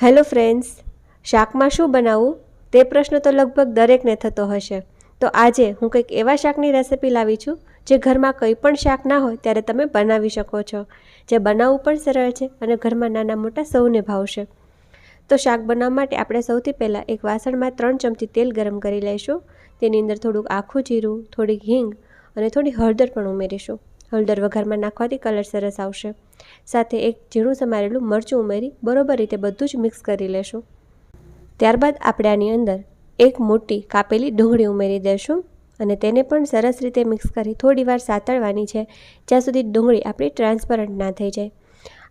Hello friends, શાકમાં શું બનાવવું તે પ્રશ્ન તો લગભગ દરેકને થતો હશે. તો આજે હું કંઈક એવા શાકની રેસિપી લાવી છું, જે ઘરમાં કંઈ પણ શાક ના હોય ત્યારે તમે બનાવી શકો છો. જે બનાવવું પણ સરળ છે અને ઘરમાં નાના મોટા સૌને ભાવશે. તો શાક બનાવવા માટે આપણે સૌથી પહેલાં એક વાસણમાં ત્રણ ચમચી તેલ ગરમ કરી લઈશું. તેની અંદર થોડુંક આખું જીરું થોડીક હિંગ અને થોડી હળદર પણ ઉમેરીશું. હળદર વઘારમાં નાખવાથી કલર સરસ આવશે. સાથે એક ઝીણું સમારેલું મરચું ઉમેરી બરોબર રીતે બધું જ મિક્સ કરી લેશું. ત્યારબાદ આપણે આની અંદર એક મોટી કાપેલી ડુંગળી ઉમેરી દઈશું અને તેને પણ સરસ રીતે મિક્સ કરી થોડી વાર સાતળવાની છે, જ્યાં સુધી ડુંગળી આપણી ટ્રાન્સપરન્ટ ના થઈ જાય.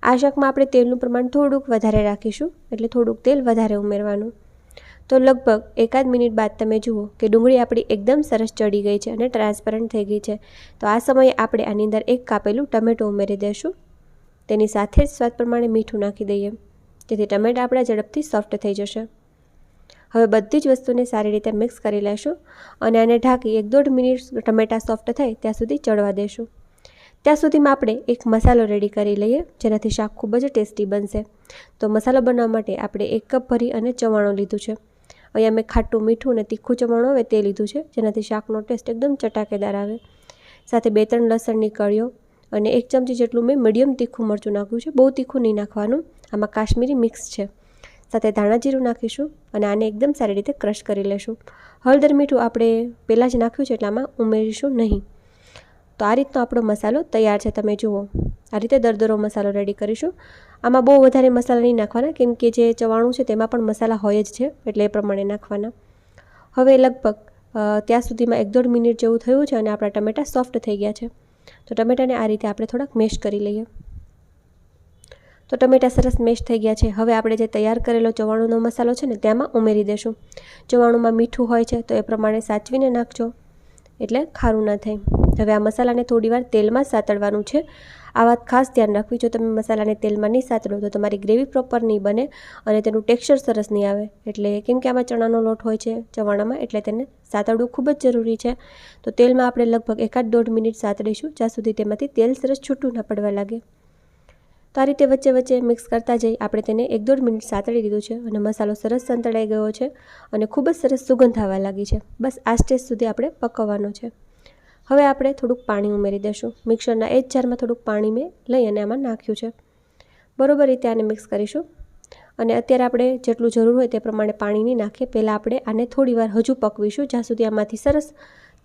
આ શાકમાં આપણે તેલનું પ્રમાણ થોડુંક વધારે રાખીશું, એટલે થોડુંક તેલ વધારે ઉમેરવાનું. તો લગભગ એકાદ મિનિટ બાદ તમે જુઓ કે ડુંગળી આપણી એકદમ સરસ ચડી ગઈ છે અને ટ્રાન્સપરન્ટ થઈ ગઈ છે. તો આ સમયે આપણે આની અંદર એક કાપેલું ટમેટું ઉમેરી દઈશું તેની સાથે જ સ્વાદ પ્રમાણે મીઠું નાખી દઈએ. જેથી ટમેટા આપણા ઝડપથી સોફ્ટ થઈ જશે. હવે બધી જ વસ્તુને સારી રીતે મિક્સ કરી લેશું અને આને ઢાંકી એક દોઢ મિનિટ ટમેટા સોફ્ટ થાય ત્યાં સુધી ચડવા દેશું. ત્યાં સુધીમાં આપણે એક મસાલો રેડી કરી લઈએ, જેનાથી શાક ખૂબ જ ટેસ્ટી બનશે. તો મસાલો બનાવવા માટે આપણે એક કપ ભરી અને ચવાણું લીધું છે. અહીંયા મેં ખાટું મીઠું અને તીખું ચમણ આવે તે લીધું છે, જેનાથી શાકનો ટેસ્ટ એકદમ ચટાકેદાર આવે. સાથે બે ત્રણ લસણની કળીઓ અને એક ચમચી જેટલું મેં મીડિયમ તીખું મરચું નાખ્યું છે, બહુ તીખું નહીં નાખવાનું, આમાં કાશ્મીરી મિક્સ છે. સાથે ધાણા જીરું નાખીશું અને આને એકદમ સારી રીતે ક્રશ કરી લેશું. હળદર મીઠું આપણે પહેલાં જ નાખ્યું છે એટલે આમાં ઉમેરીશું નહીં. તો આ રીતનો આપણો મસાલો તૈયાર છે, તમે જુઓ. આ રીતે દરદરો મસાલો રેડી કરીશું. આમાં બહુ વધારે મસાલા નહીં નાખવાના, કેમ કે જે ચવાણું છે તેમાં પણ મસાલા હોય જ છે, એટલે એ પ્રમાણે નાખવાના. હવે લગભગ ત્યાં સુધીમાં એક દોઢ મિનિટ જેવું થયું છે અને આપણા ટમેટાં સોફ્ટ થઈ ગયા છે. તો ટમેટાને આ રીતે આપણે થોડાક મેશ કરી લઈએ. તો ટમેટા સરસ મેશ થઈ ગયા છે. હવે આપણે જે તૈયાર કરેલો ચવાણુંનો મસાલો છે ને તેમાં ઉમેરી દેશું. ચવાણુંમાં મીઠું હોય છે તો એ પ્રમાણે સાચવીને નાખજો. એટલે ખારું ના થાય. હવે આ મસાલાને થોડીવાર તેલમાં સાતળવાનું છે. આ વાત ખાસ ધ્યાન રાખવી. જો તમે મસાલાને તેલમાં નહીં સાતડો તો તમારી ગ્રેવી પ્રોપર નહીં બને અને તેનું ટેક્સચર સરસ નહીં આવે. એટલે કેમ કે આમાં ચણાનો લોટ હોય છે ચવાણામાં, એટલે તેને સાતડવું ખૂબ જ જરૂરી છે. તો તેલમાં આપણે લગભગ એકાદ દોઢ મિનિટ સાતડીશું, જ્યાં સુધી તેમાંથી તેલ સરસ છૂટું ના પડવા લાગે. તો આ રીતે વચ્ચે વચ્ચે મિક્સ કરતા જઈ આપણે તેને એક દોઢ મિનિટ સાતળી દીધું છે અને મસાલો સરસ સંતળાઈ ગયો છે અને ખૂબ જ સરસ સુગંધ આવવા લાગી છે. બસ આ સ્ટેજ સુધી આપણે પકવવાનો છે. હવે આપણે થોડુંક પાણી ઉમેરી દઈશું મિક્સરના એ જ જારમાં થોડુંક પાણી મેં લઈ અને આમાં નાખ્યું છે. બરોબર રીતે આને મિક્સ કરીશું. અને અત્યારે આપણે જેટલું જરૂર હોય તે પ્રમાણે પાણી નહીં નાખીએ. પહેલાં આપણે આને થોડી વાર હજુ પકવીશું, જ્યાં સુધી આમાંથી સરસ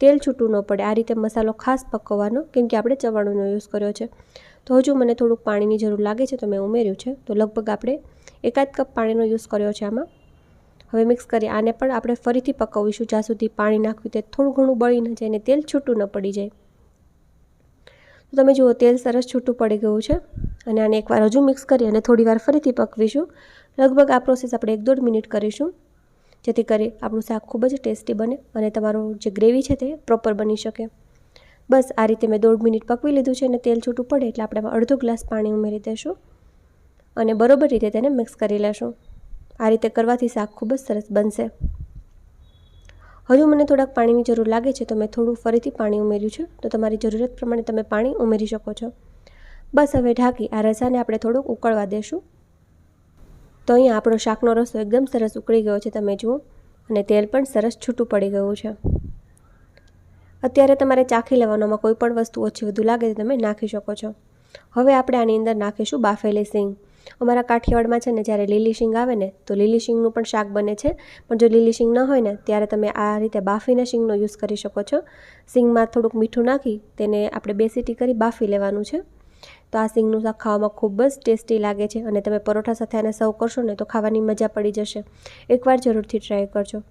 તેલ છૂટું ન પડે. આ રીતે મસાલો ખાસ પકવવાનો, કેમ કે આપણે ચવાણુંનો યુઝ કર્યો છે. તો હજુ મને થોડુંક પાણીની જરૂર લાગે છે તો મેં ઉમેર્યું છે. તો લગભગ આપણે એકાદ કપ પાણીનો યુઝ કર્યો છે આમાં. હવે મિક્સ કરી આને પણ આપણે ફરીથી પકવીશું. જ્યાં સુધી પાણી નાખ્યું તે થોડું ઘણું બળી ન જાય અને તેલ છૂટું ન પડી જાય. તો તમે જુઓ, તેલ સરસ છૂટું પડી ગયું છે અને આને એકવાર હજુ મિક્સ કરી અને થોડી વાર ફરીથી પકવીશું. લગભગ આ પ્રોસેસ આપણે એક દોઢ મિનિટ કરીશું. જેથી કરી આપણું શાક ખૂબ જ ટેસ્ટી બને અને તમારું જે ગ્રેવી છે તે પ્રોપર બની શકે. બસ આ રીતે મેં દોઢ મિનિટ પકવી લીધું છે અને તેલ છૂટું પડે એટલે આપણે અડધો ગ્લાસ પાણી ઉમેરી દઈશું અને બરોબર રીતે તેને મિક્સ કરી લેશું. આ રીતે કરવાથી શાક ખૂબ જ સરસ બનશે. હજુ મને થોડાક પાણીની જરૂર લાગે છે તો મેં થોડું ફરીથી પાણી ઉમેર્યું છે. તો તમારી જરૂરિયાત પ્રમાણે તમે પાણી ઉમેરી શકો છો. બસ હવે ઢાંકી આ રસાને આપણે થોડુંક ઉકળવા દેશું. તો અહીંયા આપણો શાકનો રસો એકદમ સરસ ઉકળી ગયો છે તમે જુઓ. અને તેલ પણ સરસ છૂટું પડી ગયું છે. અત્યારે તમારે ચાખી લેવાનોમાં કોઈ પણ વસ્તુ ઓછી વધુ લાગે તો તમે નાખી શકો છો. હવે આપણે આની અંદર નાખીશું બાફેલી સિંગ. અમારા કાઠિયાવાડમાં છે ને, જ્યારે લીલી શીંગ આવે ને, તો લીલી શીંગનું પણ શાક બને છે. પણ જો લીલી શીંગ ન હોય ને, ત્યારે તમે આ રીતે બાફીને શીંગનો યુઝ કરી શકો છો. શીંગમાં થોડુંક મીઠું નાખી, તેને આપણે બે સીટી કરી બાફી લેવાનું છે. તો આ સિંગનું શાક ખાવામાં ખૂબ જ ટેસ્ટી લાગે છે અને તમે પરોઠા સાથે આને સર્વ કરશો ને, તો ખાવાની મજા પડી જશે. એકવાર જરૂરથી ટ્રાય કરજો.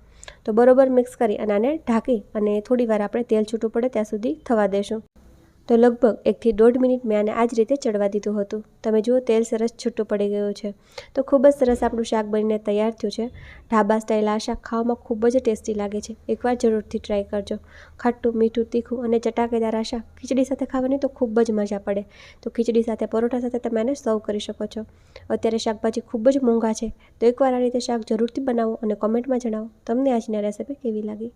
તો બરોબર મિક્સ કરી અને આને ઢાંકી અને થોડી વાર આપણે તેલ છૂટું પડે ત્યાં સુધી થવા દેશું. તો લગભગ એકથી દોઢ મિનિટ મેં આને આ જ રીતે ચડવા દીધું હતું. તમે જુઓ, તેલ સરસ છૂટું પડી ગયું છે. તો ખૂબ જ સરસ આપણું શાક બનીને તૈયાર થયું છે. ઢાબા સ્ટાઇલ આ શાક ખાવામાં ખૂબ જ ટેસ્ટી લાગે છે. એકવાર જરૂરથી ટ્રાય કરજો. ખાટું, મીઠું, તીખું અને ચટાકેદાર આ શાક ખીચડી સાથે ખાવાની તો ખૂબ જ મજા પડે. તો ખીચડી સાથે, પરોઠા સાથે તમે આને સર્વ કરી શકો છો. અત્યારે શાકભાજી ખૂબ જ મોંઘા છે. તો એકવાર આ રીતે શાક જરૂરથી બનાવો અને કોમેન્ટમાં જણાવો. તમને આજની રેસીપી કેવી લાગી?